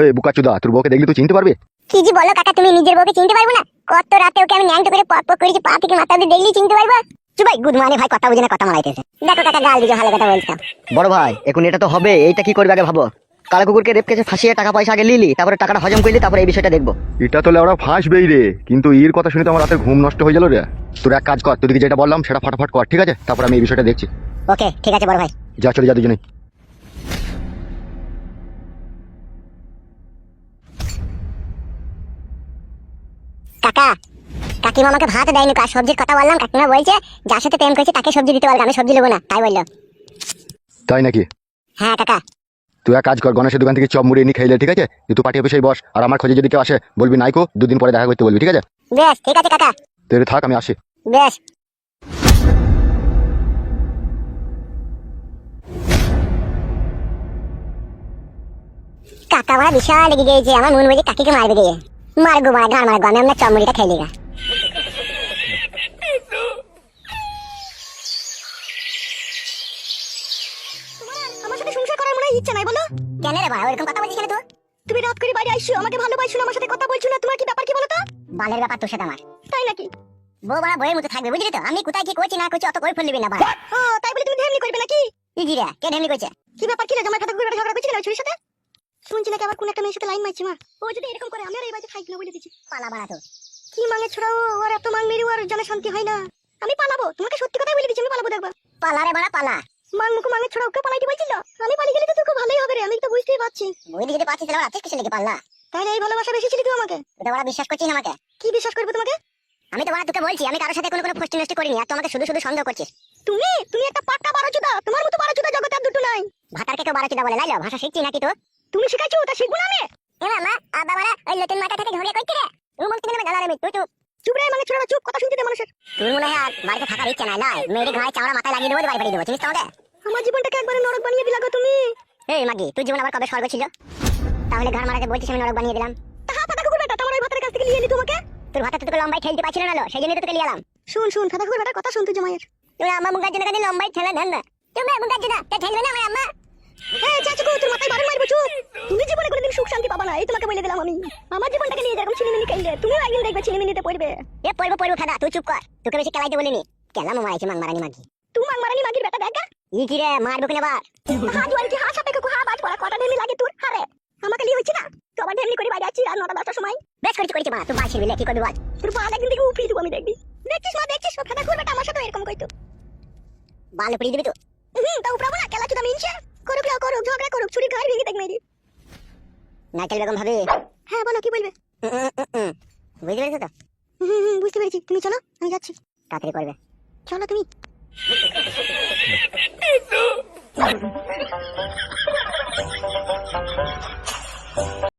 এই বুকাচুদা তোর বউকে দেখলি তুই চিনতে পারবি? কি জি বলো কাকা তুমি নিজের বউকে চিনতে পারব না? কত রাতে ওকে আমি ন্যাংটো করে পক পক করেছি পা থেকে মাথা অব্দি দেখলি চিনতে পারব? গুড মানে ভাই কথা বুঝে না কথা মারাইতেছে দেখো কাকা গাল দিকে ভালো কথা বড় ভাই এখন এটা তো হবে এইটা কি করবে আগে ভাবো। কালা কুকুরকে রেপ কেসে ফাঁসিয়ে টাকা পয়সা আগে লিলি তারপরে টাকাটা হজম করলি তারপরে এই বিষয়টা দেখব। এটা তো লেওড়া ফাঁসবেই রে কিন্তু এর কথা শুনে তো আমার রাতের ঘুম নষ্ট হয়ে গেল রে। তোর এক কাজ কর তোদেরকে যেটা বললাম সেটা ফটাফট কর ঠিক আছে? তারপর আমি এই বিষয়টা দেখছি। ওকে ঠিক আছে বড় ভাই। যা চলে যা দুজনে কাকা। কাকিমা আমাকে ভাত দেয়নি কার সবজির কথা বললাম কাকিমা বলছে যার সাথে প্রেম করেছে তাকে সবজি দিতে পারবে আমি সবজি নেব না তাই বলল। তাই নাকি? হ্যাঁ কাকা। তুই এক কাজ কর গণেশের দোকান থেকে চপ মুড়ি এনে খাইলে ঠিক আছে? তুই তো পার্টি অফিসেই বস আর আমার খোঁজে যদি কেউ আসে বলবি নাইকো দুদিন পরে দেখা করতে বলবি ঠিক আছে? বেশ ঠিক আছে কাকা। তুই থাক আমি আসি। বেশ। কাকা মারা বিশাল লেগে গিয়েছে আমার মন বলছে কাকিকে মারবে গিয়ে মারগো মারা গান মারগো আমি আপনার চমড়িটা খাইলি গা। আমার সাথে সংসার করার ইচ্ছা নাই বলো। কেন রে ভাই ওরকম কথা বলছিস কেন তুই? তুমি রাত করে বাড়ি আইসো আমাকে ভালোবাসো না আমার সাথে কথা বলছো না তোমার কি ব্যাপার কি বলো তো? বালের ব্যাপার তোর সাথে আমার। তাই নাকি? বউ বাড়া বইয়ের মতো থাকবে বুঝলি তো? আমি কোথায় কি করছি না করছি অত করে ফেলবি না ভাই। ও তাই বলে তুমি ঢেমনি করবে নাকি? ইজি কে ঢেমনি করছে? কি ব্যাপার কি রে জামাই কথা ঘুরে ঝগড়া ছুরির সাথে? শুনছি নাকি আবার কোন একটা মেয়ের সাথে লাইন মারছি মা। ও যদি এরকম করে আমি আর এই বাড়িতে থাকব না বলে দিচ্ছি। পালা বাড়া তো। কি মাঙে ছড়াও ওর এত মাং মেরি ওর জানে শান্তি হয় না। আমি পালাবো তোমাকে সত্যি কথাই বলে দিচ্ছি আমি পালাবো দেখবা। পালা রে বাড়া পালা। মাং মুখ মাঙে ছড়াও কে পালাইতে বলছিল? আমি পালিয়ে গেলে তো তোর খুব ভালোই হবে রে আমি তো বুঝতেই পারছি। বুঝলি যদি পাচ্ছিস তাহলে আছিস কিসে লেগে পাল্লা? তাহলে এই ভালোবাসা বেশি ছিলি তুই আমাকে? তুই বাড়া বিশ্বাস করছিস আমাকে। কি বিশ্বাস করব তোমাকে? আমি তো বাড়া তোকে বলছি আমি কারোর সাথে কোনো কোনো ফষ্টি নষ্টি করিনি আর তুই আমাকে শুধু শুধু সন্দেহ করছিস। তুমি? তুমি একটা পাক্কা বারো চুদা তোমার মতো বারো চুদা জগতে আর দুটো নাই। ভাতারকে কেউ বারো চিদা বলে লাইলো? ভাষা শিখছি নাকি তো তুমি শিখাইছো ওটা শিখব না আমি? এ মামা আবা বাড়া ওই নতুন মাথা থেকে ঝরিয়ে করছি রে তুই বলছি না গালা রে তুই চুপ চুপ রে মানে ছোড়া চুপ কথা শুনতে দে মানুষের। তোর মনে হয় আর বাড়িতে থাকার ইচ্ছা নাই নয় মেয়ের ঘরে চাওড়া মাথায় লাগিয়ে দেবো বাড়ি পাঠিয়ে দেবো চিনিস তো আমাকে আমার জীবনটাকে একবারে নরক বানিয়ে দিলা গো তুমি। এই মাগি তুই জীবন আবার কবে স্বর্গ ছিল? তাহলে ঘর মারাকে বলছিস আমি নরক বানিয়ে দিলাম। তাহা পাতা কুকুর বেটা তোমার ওই ভাতের কাছ থেকে নিয়ে এলি তোমাকে? তোর ভাতা তো তোকে লম্বাই ঠেলতে পারছিল না লো, সেই জন্য তো তোকে নিয়ে শুন শুন ফাতা কুকুর বেটার কথা শুন তুই জামাইয়ের। তুমি আমার মুখার জন্য কাজে লম্বাই ঠেলা ধান না তুমি মুখার জন্য তা ঠেলবে না আমার আম্মা? পাবা না এই তোমাকে বলে দিলাম আমি। আমার জীবনটাকে নিয়ে যেরকম ছিনিমিনি খাইলে তুমিও একদিন দেখবে ছিনিমিনিতে পড়বে। এ পড়ব পড়ব ফাদা তুই চুপ কর। তোকে বেশি খেলাইতে বলিনি কেলাম মারাইছে মাং মারানি মাগি। তুই মাং মারানি মাগির বেটা দেখা? ই কি রে মারবো কিনা বার হা জোয়ারি কি হা সাপে কুকু হা বাজ পড়া কটা ঢেমি লাগে তোর? হারে। আমাকে লিয়ে হচ্ছে না? তো আবার ঢেমনি করে বাইরে আর নটা দশটার সময়। বেশ করেছি করেছি মা তুই বাঁচি বিলে কি করবি বাজ তোর পা একদিন থেকে উপড়িয়ে দেবো আমি দেখবি। দেখছিস মা দেখছিস? ও ফাতা কুকুর আমার সাথে এরকম কইতো বাল উপড়িয়ে দিবি তো? হুম তা উপরাবো না কেলা চুদা মিনছে। করুক করুক ঝগড়া করুক ছুরি ঘাড় ভেঙে দেখ মেরি। নাইকেল বেগম ভাবি। হ্যাঁ বলো কি বলবে। বুঝতে পেরেছ তো? হুম হুম বুঝতে পেরেছি। তুমি চলো আমি যাচ্ছি। তাড়াতাড়ি করবে। চলো তুমি।